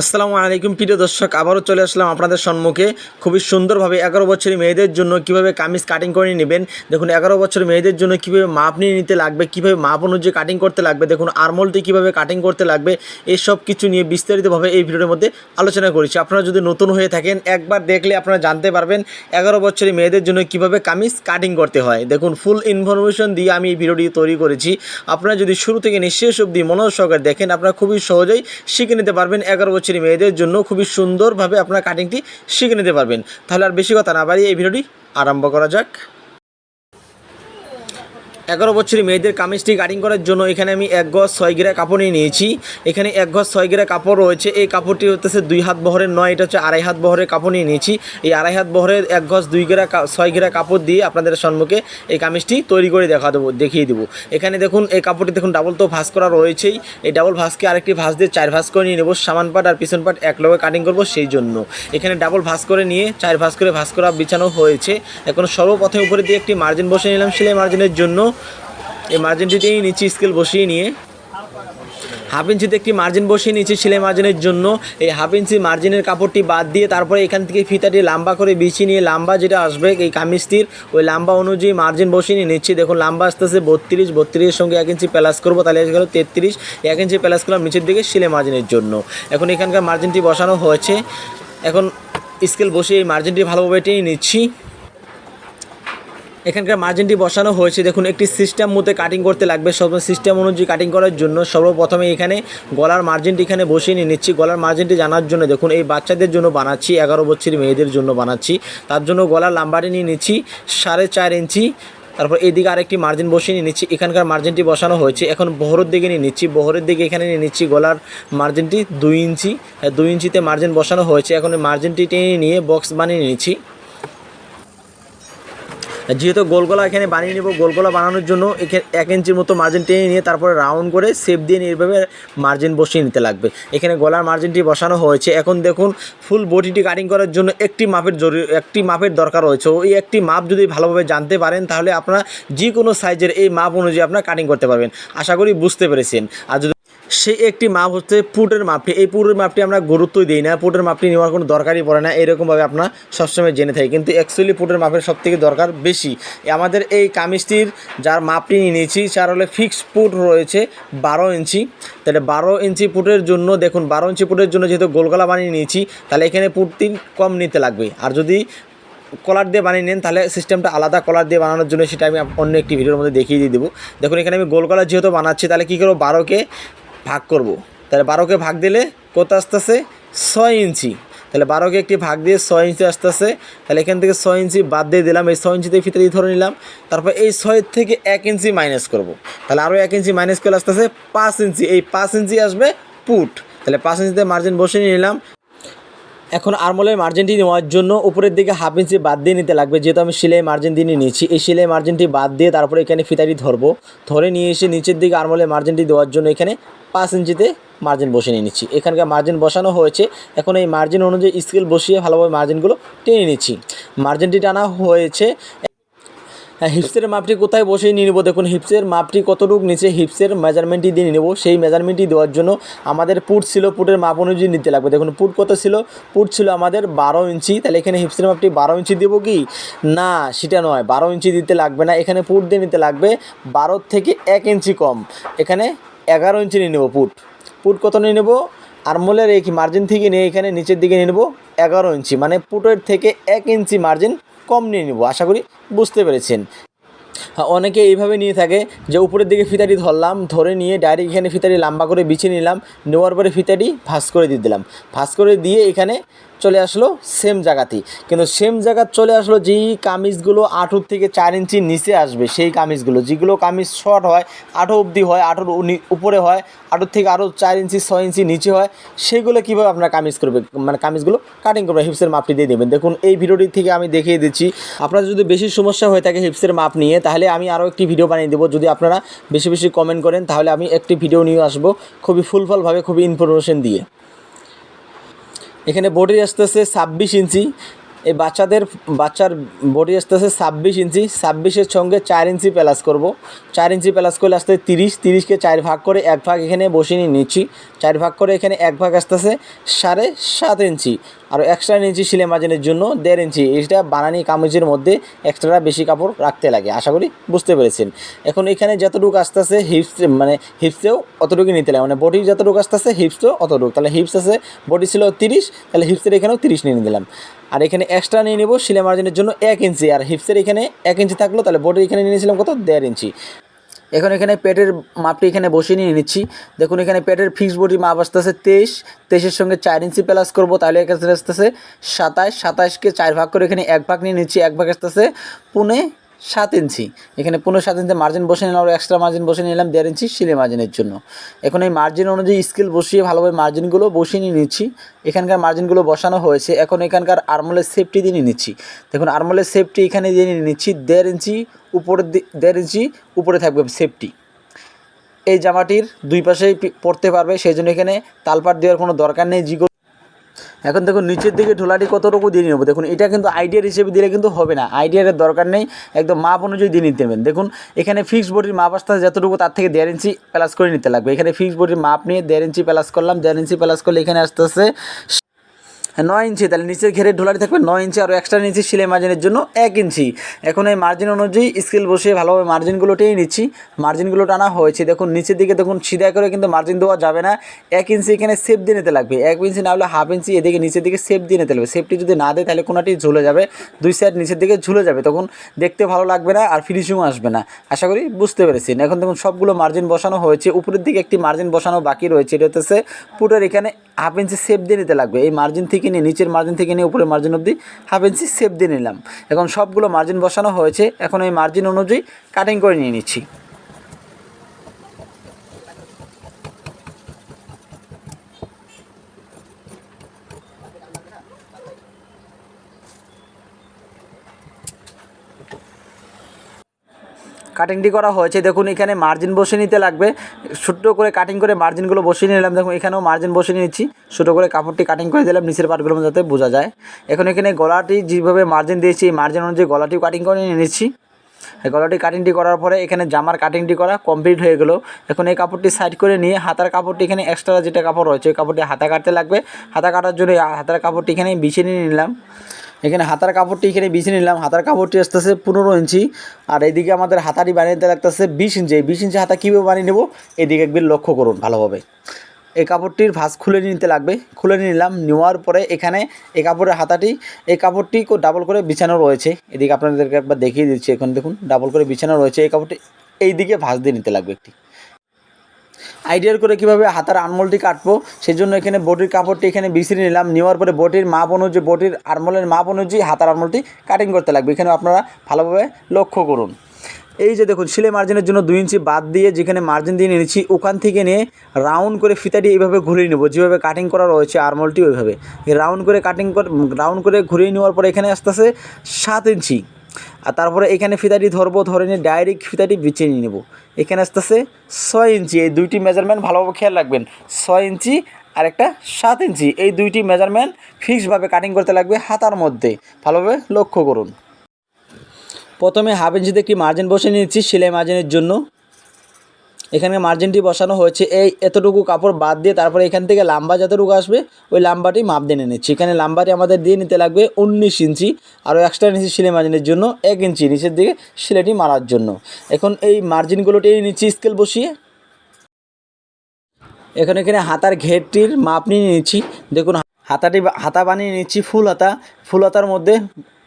আসসালামু আলাইকুম, প্রিয় দর্শক, আবারও চলে আসলাম আপনাদের সম্মুখে। খুবই সুন্দরভাবে এগারো বছরের মেয়েদের জন্য কীভাবে কামিজ কাটিং করে নেবেন। দেখুন, এগারো বছরের মেয়েদের জন্য কীভাবে মাপ নিয়ে নিতে লাগবে, কীভাবে মাপ অনুযায়ী কাটিং করতে লাগবে, দেখুন, আরমোলটি কীভাবে কাটিং করতে লাগবে এই সব কিছু নিয়ে বিস্তারিতভাবে এই ভিডিওর মধ্যে আলোচনা করেছি। আপনারা যদি নতুন হয়ে থাকেন, একবার দেখলে আপনারা জানতে পারবেন এগারো বছরের মেয়েদের জন্য কীভাবে কামিজ কাটিং করতে হয়। দেখুন ফুল ইনফরমেশন দিয়ে আমি এই ভিডিওটি তৈরি করেছি। আপনারা যদি শুরু থেকে নিয়ে শেষ অবধি মনোযোগ সহকারে দেখেন, আপনারা খুবই সহজেই শিখে নিতে পারবেন এগারো বছরের মেয়েদের জন্য খুবই সুন্দরভাবে আপনারা কাটিংটি শিখে নিতে পারবেন। তাহলে আর বেশি কথা না বাড়িয়ে এই ভিডিওটি আরম্ভ করা যাক। এগারো বছরের মেয়েদের কামিজটি কাটিং করার জন্য এখানে আমি এক গজ ছয় গিরা কাপড় নিয়ে নিয়েছি। এখানে এক গজ ছয় গিরা কাপড় রয়েছে। এই কাপড়টি হতেছে দুই হাত বহরের নয়, এটা হচ্ছে আড়াই হাত বহরের কাপড় নিয়ে নিয়েছি। এই আড়াই হাত বহরের এক গজ দুই গিরা ছয় গিরা কাপড় দিয়ে আপনাদের সম্মুখে এই কামিজটি তৈরি করে দেখা দেবো, দেখিয়ে দেবো। এখানে দেখুন, এই কাপড়টি দেখুন ডাবল তো ভাঁজ করা রয়েছেই। এই ডাবল ভাঁজকে আরেকটি ভাঁজ দিয়ে চার ভাঁজ করে নিয়ে নেব। সামান পাট আর পিছন পাট এক লগে কাটিং করব সেই জন্য। এখানে ডাবল ভাঁজ করে নিয়ে চার ভাঁজ করে ভাঁজ করা বিছানো হয়েছে। এখন সর্বপ্রথমে উপরে দিয়ে একটি মার্জিন বসে নিলাম। সেলাই মার্জিনের জন্য এই মার্জিনটিতেই নিচে স্কেল বসিয়ে নিয়ে। হাফ ইঞ্চিতে একটি মার্জিন বসিয়ে নিয়েছি সেলাই মার্জিনের জন্য। এই হাফ ইঞ্চি মার্জিনের কাপড়টি বাদ দিয়ে তারপরে এখান থেকে ফিতাটি লম্বা করে বিছিয়ে নিয়ে, লম্বা যেটা আসবে, এই কামিজটির, ওই লম্বা অনুযায়ী মার্জিন বসিয়ে নিয়ে নিচ্ছি। দেখুন, লম্বা আসতেছে বত্রিশ, বত্রিশের সঙ্গে এক ইঞ্চি প্লাস করব, তাহলে এসে গেল তেত্রিশ। এক ইঞ্চি প্লাস করলাম নিচের দিকে সেলাই মার্জিনের জন্য। এখন এখানকার মার্জিনটি বসানো হয়েছে। এখন স্কেল বসিয়ে এই মার্জিনটি ভালোভাবে টেনে নিচ্ছি। এখানকার মার্জিনটি বসানো হয়েছে। দেখুন একটি সিস্টেম মতো কাটিং করতে লাগবে। সব সিস্টেম অনুযায়ী কাটিং করার জন্য সর্বপ্রথমে এখানে গলার মার্জিনটি এখানে বসিয়ে নিয়ে নিচ্ছি। গলার মার্জিনটি জানার জন্য দেখুন এই বাচ্চাদের জন্য বানাচ্ছি এগারো বছরের মেয়েদের জন্য বানাচ্ছি। তার জন্য গলার লাম্বাটি নিয়ে নিচ্ছি সাড়ে চার ইঞ্চি। তারপর এদিকে আরেকটি মার্জিন বসিয়ে নিয়ে নিচ্ছি। এখানকার মার্জিনটি বসানো হয়েছে। এখন বহরের দিকে নিয়ে নিচ্ছি। বহরের দিকে এখানে নিয়ে নিচ্ছি গলার মার্জিনটি দুই ইঞ্চি। হ্যাঁ, দুই ইঞ্চিতে মার্জিন বসানো হয়েছে। এখন মার্জিনটি টেনে নিয়ে বক্স বানিয়ে নিচ্ছি। যেহেতু গোলগোলা এখানে বানিয়ে নেব, গোলগোলা বানানোর জন্য এক ইঞ্চির মতো মার্জিন টেনে নিয়ে তারপরে রাউন্ড করে শেপ দিয়ে এভাবে মার্জিন বসিয়ে নিতে লাগবে। এখানে গলার মার্জিনটি বসানো হয়েছে। এখন দেখুন ফুল বডিটি কাটিং করার জন্য একটি মাপের জরুরি, একটি মাপের দরকার রয়েছে। ওই একটি মাপ যদি ভালোভাবে জানতে পারেন, তাহলে আপনারা যে কোনো সাইজের এই মাপ অনুযায়ী আপনারা কাটিং করতে পারবেন। আশা করি বুঝতে পেরেছেন। আর যদি সেই একটি মাপ হচ্ছে পুটের মাপটি। এই পুটের মাপটি আমরা গুরুত্বই দিই না। পুটের মাপটি নেওয়ার কোনো দরকারই পড়ে না। এরকমভাবে আপনার সবসময় জেনে থাকি। কিন্তু অ্যাকচুয়ালি পুটের মাপের সব থেকে দরকার বেশি। আমাদের এই কামিজটির যার মাপটি নিয়ে নিয়েছি তার হলে ফিক্স পুট রয়েছে বারো ইঞ্চি। তাহলে বারো ইঞ্চি পুটের জন্য, দেখুন, বারো ইঞ্চি পুটের জন্য যেহেতু গোলগলা বানিয়ে নিয়েছি, তাহলে এখানে পুটটি কম নিতে লাগবে। আর যদি কলার দিয়ে বানিয়ে নেন, তাহলে সিস্টেমটা আলাদা কলার দিয়ে বানানোর জন্য সেটা আমি অন্য একটি ভিডিওর মধ্যে দেখিয়ে দিয়ে দেবো। দেখুন, এখানে আমি গোল কলার যেহেতু বানাচ্ছি, তাহলে কী করব? বারোকে ভাগ করব। তাহলে বারোকে ভাগ দিলে কত আসতেছে? ছয় ইঞ্চি। তাহলে বারোকে একটি ভাগ দিয়ে ছয় ইঞ্চি আসতেছে। তাহলে এখান থেকে ছয় ইঞ্চি বাদ দিয়ে দিলাম। এই ছয় ইঞ্চিতে ফিতে দিয়ে ধরে নিলাম। তারপর এই ছয় থেকে এক ইঞ্চি মাইনাস করব। তাহলে আরও এক ইঞ্চি মাইনাস করলে আসতেছে পাঁচ ইঞ্চি। এই পাঁচ ইঞ্চি আসবে পুট। তাহলে পাঁচ ইঞ্চিতে মার্জিন বসিয়ে নিলাম। এখন আরমোলের মার্জিনটি নেওয়ার জন্য উপরের দিকে হাফ ইঞ্চি বাদ দিয়ে নিতে লাগবে, যেহেতু আমি সেলাই মার্জিন দিয়ে নিয়ে নিয়েছি। এই সেলাই মার্জিনটি বাদ দিয়ে তারপরে এখানে ফিতাটি ধরবো। ধরে নিয়ে এসে নিচের দিকে আরমোলের মার্জিনটি দেওয়ার জন্য এখানে পাঁচ ইঞ্চিতে মার্জিন বসে নিয়ে নিচ্ছি। এখানকার মার্জিন বসানো হয়েছে। এখন এই মার্জিন অনুযায়ী স্কেল বসিয়ে ভালোভাবে মার্জিনগুলো টেনে নিচ্ছি। মার্জিনটি টানা হয়েছে হ্যাঁ হিপসের মাপটি কোথায় বসিয়ে নিয়ে নেব? দেখুন, হিপসের মাপটি কতটুকু নিচে হিপসের মেজারমেন্টটি দিয়ে নেব। সেই মেজারমেন্টটি দেওয়ার জন্য আমাদের পুট ছিল, পুটের মাপ অনুযায়ী নিতে লাগবে। দেখুন, পুট কত ছিল? পুট ছিল আমাদের বারো ইঞ্চি। তাহলে এখানে হিপসের মাপটি বারো ইঞ্চি দেবো কি? না, সেটা নয়। বারো ইঞ্চি দিতে লাগবে না। এখানে পুট দিয়ে নিতে লাগবে বারো থেকে এক ইঞ্চি কম। এখানে এগারো ইঞ্চি নিয়ে নেব পুট। পুট কত নিয়ে নেব? আরমোলের এই মার্জিন থেকে নিয়ে এখানে নিচের দিকে নিয়ে নেব এগারো ইঞ্চি। মানে পুটের থেকে এক ইঞ্চি মার্জিন কম নিয়ে নেব আশা করি বুঝতে পেরেছেন। হ্যাঁ, অনেকে এইভাবে নিয়ে থাকে যে উপরের দিকে ফিতাটি ধরলাম ধরে নিয়ে ডাইরেক্ট এখানে ফিতাটি লম্বা করে বিছিয়ে নিলাম নেওয়ার পরে ফিতাটি ভাঁজ করে দিয়ে দিলাম। ভাঁজ করে দিয়ে এখানে চলে আসলো সেম জায়গাতেই। কিন্তু সেম জায়গা চলে আসলো যেই কামিজগুলো আঁটুর থেকে চার ইঞ্চি নিচে আসবে, সেই কামিজগুলো। যেগুলো কামিজ শর্ট হয় আঠো অবধি হয় উনি- উপরে হয় আঁটুর থেকে আরও চার ইঞ্চি, ছয় ইঞ্চি নিচে হয়, সেগুলো কীভাবে আপনার কামিজ করবে মানে কামিজগুলো কাটিং করবে হিপসের মাপটি দিয়ে দেবেন। দেখুন, এই ভিডিওটি থেকে আমি দেখিয়ে দিচ্ছি আপনাদের যদি বেশি সমস্যা হয়ে থাকে হিপসের মাপ নিয়ে, তাহলে আমি আরও একটি ভিডিও বানিয়ে দেবো। যদি আপনারা বেশি বেশি কমেন্ট করেন, তাহলে আমি একটি ভিডিও নিয়ে আসব, খুবই ফুলফলভাবে খুবই ইনফরমেশন দিয়ে। এখানে বডি আসতেছে ছাব্বিশ ইঞ্চি। এই বাচ্চাদের, বাচ্চার বডি আসতেছে ছাব্বিশ ইঞ্চি। ছাব্বিশের সঙ্গে চার ইঞ্চি প্লাস করব। চার ইঞ্চি প্লাস করলে আসতে তিরিশ, তিরিশকে চার ভাগ করে এক ভাগ এখানে বসিয়ে নিচ্ছি। চার ভাগ করে এখানে এক ভাগ আসতেছে সাড়ে সাত ইঞ্চি। আর এক্সট্রা ইঞ্চি সিলে মার্জিনের জন্য, দেড় ইঞ্চি। এটা বানানি কামিজের মধ্যে এক্সট্রা বেশি কাপড় রাখতে লাগে, আশা করি বুঝতে পেরেছেন। এখন এখানে যতটুকু আসতেছে হিপস মানে হিপসেও অতটুকু নিতে লাগে। মানে বডি যতটুকু আসতেছে হিপসও অতটুকু। তাহলে হিপস আছে বডি ছিল তিরিশ, তাহলে হিপসের এখানেও তিরিশ নিয়ে নিলাম। আর এখানে এক্সট্রা নিয়ে নেব সিলে মার্জিনের জন্য এক ইঞ্চি। আর হিপসের এখানে এক ইঞ্চি থাকল, তাহলে বডি এখানে নিয়ে নিয়েছিলাম কত? দেড় ইঞ্চি। এখন এখানে পেটের মাপটি এখানে বসিয়ে নিয়ে নিচ্ছি। দেখুন, এখানে পেটের ফিক্স বডি মাপ আসতেছে তেইশ। তেইশের সঙ্গে চার ইঞ্চি প্লাস করব, তাহলে এখানে আসতেছে সাতাশ। সাতাশকে চার ভাগ করে এখানে এক ভাগ নিয়ে নিচ্ছি, এক ভাগ আসতেছে পুনে সাত ইঞ্চি। এখানে পনেরো সাত ইঞ্চি মার্জিন বসে নিলাম, আর এক্সট্রা মার্জিন বসে নিলাম, দেড় ইঞ্চি সিলে মার্জিনের জন্য। এখন এই মার্জিন অনুযায়ী স্কেল বসিয়ে ভালোভাবে মার্জিনগুলো বসিয়ে নিয়ে নিচ্ছি। এখানকার মার্জিনগুলো বসানো হয়েছে, এখন এখানকার আরমোলের সেফটি দিয়ে নিয়ে নিচ্ছি। দেখুন আরমোলের সেফটি এখানে দিয়ে নিয়ে নিচ্ছি, দেড় ইঞ্চি উপরের দি- দেড় ইঞ্চি উপরে থাকবে সেফটি এই জামাটির দুই পাশেই পড়তে পারবে, সেই জন্য এখানে তালপাট দেওয়ার কোনো দরকার নেই, জিগো এখন দেখুন নিচের দিকে ঢোলাটি কতটুকু দিয়ে নেব? দেখুন এটা কিন্তু আইডিয়ার হিসেবে দিলে কিন্তু হবে না। আইডিয়ার দরকার নেই একদম মাপ অনুযায়ী দিয়ে নিতে নেবেন। দেখুন এখানে ফিক্সড বডির মাপ আসতে যতটুকু তার থেকে দেড় ইঞ্চি প্লাস করে নিতে লাগবে। এখানে ফিক্সড বডির মাপ নিয়ে দেড় ইঞ্চি প্লাস করলাম দেড় ইঞ্চি প্লাস করলে এখানে আসতে আসতে হ্যাঁ, নয় ইঞ্চি, তাহলে নিচের ঘেরে ঢোলাটি থাকবে নয় ইঞ্চি আর এক্সট্রা নিচ্ছি সিলাই মার্জিনের জন্য এক ইঞ্চি। এখন এই মার্জিন অনুযায়ী স্কেল বসিয়ে ভালোভাবে মার্জিনগুলো টেনে নিচ্ছি। মার্জিনগুলো টানা হয়েছে। দেখুন, নিচের দিকে দেখুন, সিধা করে কিন্তু মার্জিন দেওয়া যাবে না। এক ইঞ্চি এখানে সেপ দিয়ে নিতে লাগবে। এক ইঞ্চি না হলে হাফ ইঞ্চি এদিকে নিচের দিকে সেপ দিয়ে নিতে লাগবে। সেপটি যদি না দেয়, তাহলে কোনোটি ঝুলে যাবে। দুই সাইড নিচের দিকে ঝুলে যাবে। তখন দেখতে ভালো লাগবে না আর ফিনিশিংও আসবে না। আশা করি বুঝতে পেরেছেন। এখন দেখুন, সবগুলো মার্জিন বসানো হয়েছে। উপরের দিকে একটি মার্জিন বসানো বাকি রয়েছে। এটা হচ্ছে পুটের এখানে হাফ ইঞ্চি সেপ দিয়ে নিতে লাগবে। এই মার্জিন থেকে নিয়ে, নিচের মার্জিন থেকে নিয়ে, উপরের মার্জিন অবধি হাফ ইঞ্চি সেপ দিয়ে নিলাম। এখন সবগুলো মার্জিন বসানো হয়েছে। এখন এই মার্জিন অনুযায়ী কাটিং করে নিয়ে নিচ্ছি। কাটিংটি করা হয়েছে। দেখুন, এখানে মার্জিন বসিয়ে নিতে লাগবে। ছোট্ট করে কাটিং করে মার্জিনগুলো বসিয়ে নিলাম। দেখুন, এখানেও মার্জিন বসিয়ে নিচ্ছি ছোটো করে কাপড়টি কাটিং করে দিলাম, নিচের পার্টগুলো যাতে বোঝা যায়। এখন এখানে গলাটি যেভাবে মার্জিন দিয়েছি, এই মার্জিন অনুযায়ী গলাটিও কাটিং করে নিয়ে নিচ্ছি গলাটি কাটিংটি করার পরে এখানে জামার কাটিংটি করা কমপ্লিট হয়ে গেলো। এখন এই কাপড়টি সাইড করে নিয়ে হাতার কাপড়টি এখানে এক্সট্রা যেটা কাপড় রয়েছে, ওই কাপড়টি হাতা কাটতে লাগবে। হাতা কাটার জন্য হাতার কাপড়টি এখানে বিছিয়ে নিয়ে নিলাম। এখানে হাতার কাপড়টি এখানে বিছিয়ে নিলাম। হাতার কাপড়টি আসতেছে পনেরো ইঞ্চি। আর এইদিকে আমাদের হাতাটি বানিয়ে নিতে লাগতেছে বিশ ইঞ্চি। বিশ ইঞ্চি হাতা কীভাবে বানিয়ে নেব? এদিকে একবার লক্ষ্য করুন ভালোভাবে। এই কাপড়টির ভাঁজ খুলে নিতে লাগবে। খুলে নিলাম। নেওয়ার পরে এখানে এই কাপড়ের হাতাটি, এই কাপড়টি ডাবল করে বিছানো রয়েছে। এদিকে আপনাদেরকে একবার দেখিয়ে দিচ্ছি। এখন দেখুন ডাবল করে বিছানো রয়েছে। এই কাপড়টি এই দিকে ভাঁজ দিয়ে নিতে লাগবে একটি। আইডিয়ার করে কীভাবে হাতার আনমোলটি কাটবো সেই জন্য এখানে বটির কাপড়টি এখানে বিছিয়ে নিলাম। নেওয়ার পরে বটির মাপ অনুযায়ী, বটির আরমোলের মাপ অনুযায়ী হাতার আনমোলটি কাটিং করতে লাগবে। এখানে আপনারা ভালোভাবে লক্ষ্য করুন। এই যে দেখুন সিলে মার্জিনের জন্য দুই ইঞ্চি বাদ দিয়ে যেখানে মার্জিন দিয়ে নিয়েছি, ওখান থেকে নিয়ে রাউন্ড করে ফিতাটি এইভাবে ঘুরিয়ে নেব। যেভাবে কাটিং করা রয়েছে আরমোলটি ওইভাবে। রাউন্ড করে কাটিং করে রাউন্ড করে ঘুরিয়ে নেওয়ার পরে এখানে আসতেছে সাত ইঞ্চি আর তারপরে এখানে ফিতাটি ধরবো, ধরে নিয়ে ডাইরেক্ট ফিতাটি বিছিয়ে নিয়ে নেব। এখানে আসতেছে ছয় ইঞ্চি, এই দুইটি মেজারমেন্ট ভালোভাবে খেয়াল রাখবেন। ছয় ইঞ্চি আর একটা সাত ইঞ্চি, এই দুইটি মেজারমেন্ট ফিক্সডভাবে কাটিং করতে লাগবে হাতার মধ্যে। ভালোভাবে লক্ষ্য করুন। প্রথমে হাফ ইঞ্চিতে একটি মার্জিন বসে নিয়েছি, সেলাই মার্জিনের জন্য। এখানে মার্জিনটি বসানো হয়েছে। এই এতটুকু কাপড় বাদ দিয়ে তারপরে এখান থেকে লাম্বা যতটুকু আসবে, ওই লাম্বাটি মাপ দিয়ে নিচ্ছি। এখানে লাম্বাটি আমাদের দিয়ে নিতে লাগবে উনিশ ইঞ্চি, আরও এক্সট্রা নিচ্ছি সেলাই মার্জিনের জন্য, এক ইঞ্চি নিচের দিকে সিলেটি মারার জন্য। এখন এই মার্জিনগুলো টেনে নিচ্ছি স্কেল বসিয়ে। এখন এখানে হাতার ঘেরটির মাপ নিয়ে নিচ্ছি। দেখুন, হাতাটি, হাতা বানিয়ে নিচ্ছি ফুল হাতা। ফুল হাতার মধ্যে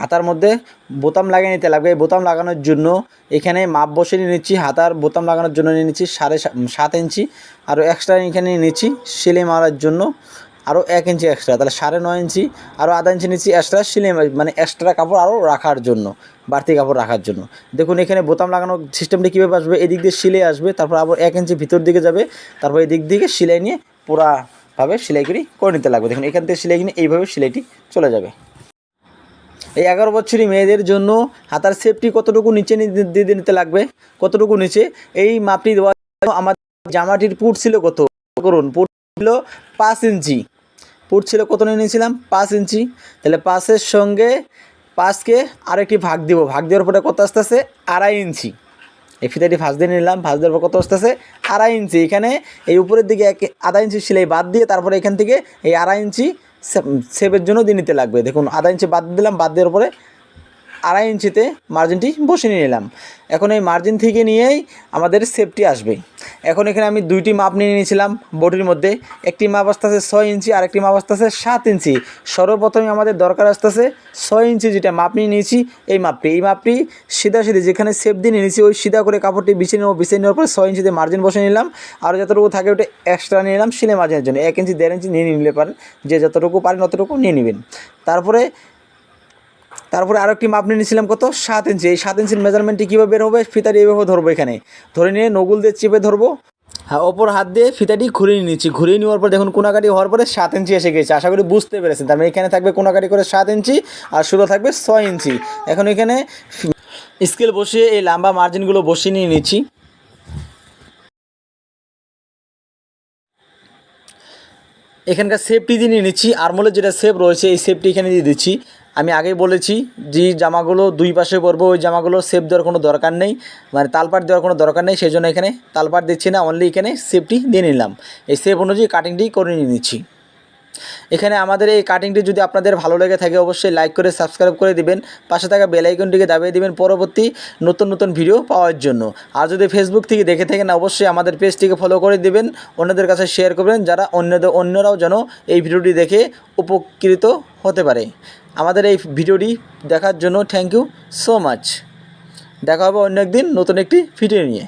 হাতার মধ্যে বোতাম লাগিয়ে নিতে লাগবে। এই বোতাম লাগানোর জন্য এখানে মাপ বসে নিয়ে নিচ্ছি। হাতার বোতাম লাগানোর জন্য নিয়ে নিচ্ছি সাড়ে সাত ইঞ্চি। আরও এক্সট্রা এখানে নিয়ে নিচ্ছি সেলাই মারার জন্য। আরও এক ইঞ্চি এক্সট্রা তাহলে সাড়ে নয় ইঞ্চি। আরও আধা ইঞ্চি নিচ্ছি এক্সট্রা সেলাই মা- মানে এক্সট্রা কাপড় আরও রাখার জন্য, বাড়তি কাপড় রাখার জন্য। দেখুন, এখানে বোতাম লাগানোর সিস্টেমটি কীভাবে আসবে? এদিক দিয়ে সিলাই আসবে, তারপর আবার এক ইঞ্চি ভিতর দিকে যাবে। তারপর এদিক দিকে সিলাই নিয়ে পুরাভাবে সেলাই করে নিতে লাগবে। দেখুন, এখান থেকে সেলাই কিনে এইভাবে সেলাইটি চলে যাবে। এই এগারো বছরই মেয়েদের জন্য হাতার সেফটি কতটুকু নিচে দিয়ে নিতে লাগবে? কতটুকু নিচে? এই মাপটি দেওয়া আমার জামাটির পুট ছিল কত? করুন, পুট ছিল পাঁচ ইঞ্চি। পুট ছিল কত নিয়ে নিয়েছিলাম? পাঁচ ইঞ্চি। তাহলে পাঁচের সঙ্গে পাঁচকে আরেকটি ভাগ দিব। ভাগ দেওয়ার পরে কত আসতে আছে আড়াই ইঞ্চি। এই ফিতাটি ভাঁজ দিয়ে নিলাম। ভাঁজ দেওয়ার পর কত আসতেছে? আড়াই ইঞ্চি। এখানে এই উপরের দিকে এক আধা ইঞ্চি সেলাই বাদ দিয়ে তারপরে এখান থেকে এই আড়াই ইঞ্চি সেপের জন্য দিয়ে নিতে লাগবে। দেখুন, আধা ইঞ্চি বাদ দিলাম, বাদ দেওয়ার পরে আড়াই ইঞ্চিতে মার্জিনটি বসিয়ে নিলাম। এখন এই মার্জিন থেকে নিয়েই আমাদের সেফটি আসবে এখন এখানে আমি দুইটি মাপ নিয়ে নিয়েছিলাম বডির মধ্যে। একটি মাপ আসতেছে ছয় ইঞ্চি আর একটি মাপ আসতেছে সাত ইঞ্চি। সর্বপ্রথমে আমাদের দরকার আসতে আসতেছে ছয় ইঞ্চি যেটা মাপ নিয়ে নিয়েছি, এই মাপটি। এই মাপটি সিধা সিধি যেখানে সেপ দিয়ে নিয়ে নিয়েছি, ওই সিধা করে কাপড়টি বিছিয়ে নেব, বিছিয়ে নেওয়ার পরে ছয় ইঞ্চিতে মার্জিন বসে নিলাম। আর যতটুকু থাকে ওটা এক্সট্রা নিয়ে নিলাম সিলে মার্জিনের জন্য। এক ইঞ্চি, দেড় ইঞ্চি নিয়ে নিলে পারেন। যে যতটুকু পারেন ততটুকু নিয়ে নেবেন। তারপরে তারপরে আরও একটি মাপ নিয়ে নিয়েছিলাম কত? সাত ইঞ্চি এই সাত ইঞ্চির মেজারমেন্টটি কীভাবে বের হবে? ফিতাটি এইভাবে ধরবো এখানে। ধরে নিয়ে নগুল দিয়ে চেপে ধরবো। হ্যাঁ ওপর হাত দিয়ে ফিতাটি ঘুরিয়ে নিচ্ছি। ঘুরিয়ে নেওয়ার পর দেখুন, কোনাকাটি হওয়ার পরে সাত ইঞ্চি এসে গেছে। আশা করি বুঝতে পেরেছেন। তার মানে এখানে থাকবে কোনাকাটি করে সাত ইঞ্চি আর শুরু থাকবে ছয় ইঞ্চি এখন এখানে স্কেল বসিয়ে এই লম্বা মার্জিনগুলো বসিয়ে নিয়ে নিচ্ছি। এখানকার সেফটি দিয়ে নিয়ে নিচ্ছি। আরমোলের যেটা সেফ রয়েছে, এই সেফটি এখানে দিয়ে দিচ্ছি। আমি আগেই বলেছি যে জামাগুলো দুই পাশে পরবো, ওই জামাগুলো সেফ দেওয়ার কোনো দরকার নেই। মানে তালপাট দেওয়ার কোনো দরকার নেই, সেই জন্য এখানে তালপাট দিচ্ছি না অনলি এখানে সেফটি দিয়ে নিলাম। এই সেফ অনুযায়ী কাটিংটি করে নিয়ে নিচ্ছি। এখানে আমাদের এই কাটিংটি যদি আপনাদের ভালো লেগে থাকে, অবশ্যই লাইক করে সাবস্ক্রাইব করে দিবেন। পাশে থাকা বেল আইকনটিকে দাবিয়ে দিবেন পরবর্তী নতুন নতুন ভিডিও পাওয়ার জন্য। আর যদি ফেসবুক থেকে দেখে থাকেন, অবশ্যই আমাদের পেজটিকে ফলো করে দিবেন। অন্যদের কাছে শেয়ার করবেন, যারা অন্যদের, অন্যরাও যেন এই ভিডিওটি দেখে উপকৃত হতে পারে। আমাদের এই ভিডিওটি দেখার জন্য থ্যাংক ইউ সো মাচ দেখা হবে অন্য একদিন নতুন একটি ভিডিও নিয়ে।